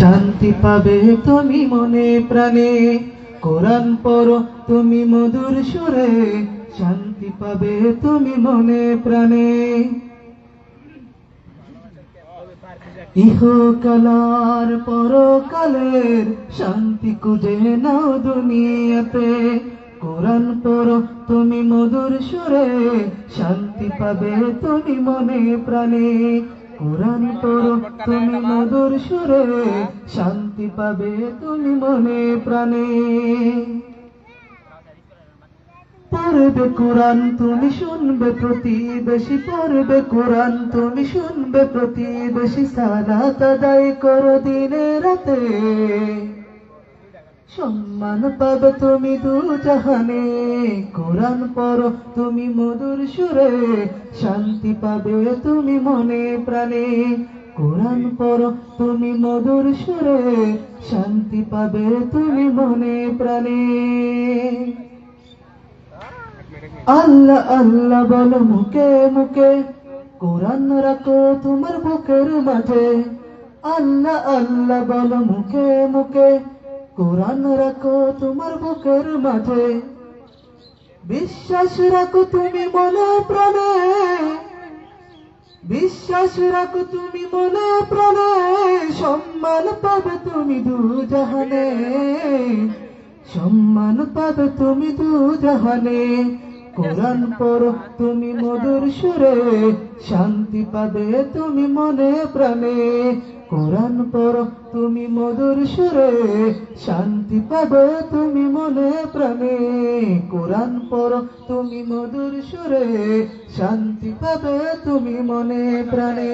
শান্তি পাবে তুমি মনে প্রাণে। কোরআন পড়ো তুমি মধুর সুরে, শান্তি পাবে তুমি মনে প্রাণে। ইহকালার পরকালের শান্তি খুঁজে নাও দুনিয়াতে। কোরআন পড়ো তুমি মধুর সুরে, শান্তি পাবে তুমি মনে প্রাণে। কোরআন পড়ো, তুমি মধুর সুরে শান্তি পাবে তুমি মনে প্রাণে। পড়বে কোরআন, তুমি শুনবে প্রতিবেশী। পড়বে কোরআন, তুমি শুনবে প্রতিবেশী। সালাত আদায় করো দিনে রাতে। সম্মান পাবে তুমি দু জাহানে। কোরআন পড়ো তুমি মধুর সুরে, শান্তি পাবে তুমি মনে প্রাণে। কোরআন পড়ো তুমি মধুর সুরে, শান্তি পাবে তুমি মনে প্রাণে। আল্লাহ আল্লাহ বলো মুখে মুখে, কোরআন রাখো তোমার বুকের মাঝে। আল্লাহ আল্লাহ বলো মুখে মুখে কোরআন রাখো তোমার বুকের মাঝে। বিশ্বাস রাখো তুমি মনে প্রাণে। বিশ্বাস রাখো তুমি মনে প্রাণে। সম্মান পাবে তুমি দু জাহানে। সম্মান পাবে তুমি দু জাহানে। কোরআন পড়ো, তুমি মধুর সুরে, শান্তি পাবে তুমি মনে প্রাণে। কোরআন পড়ো, তুমি মধুর সুরে, শান্তি পাবে তুমি মনে প্রাণে। কোরআন পড়ো, তুমি মধুর সুরে, শান্তি পাবে তুমি মনে প্রাণে।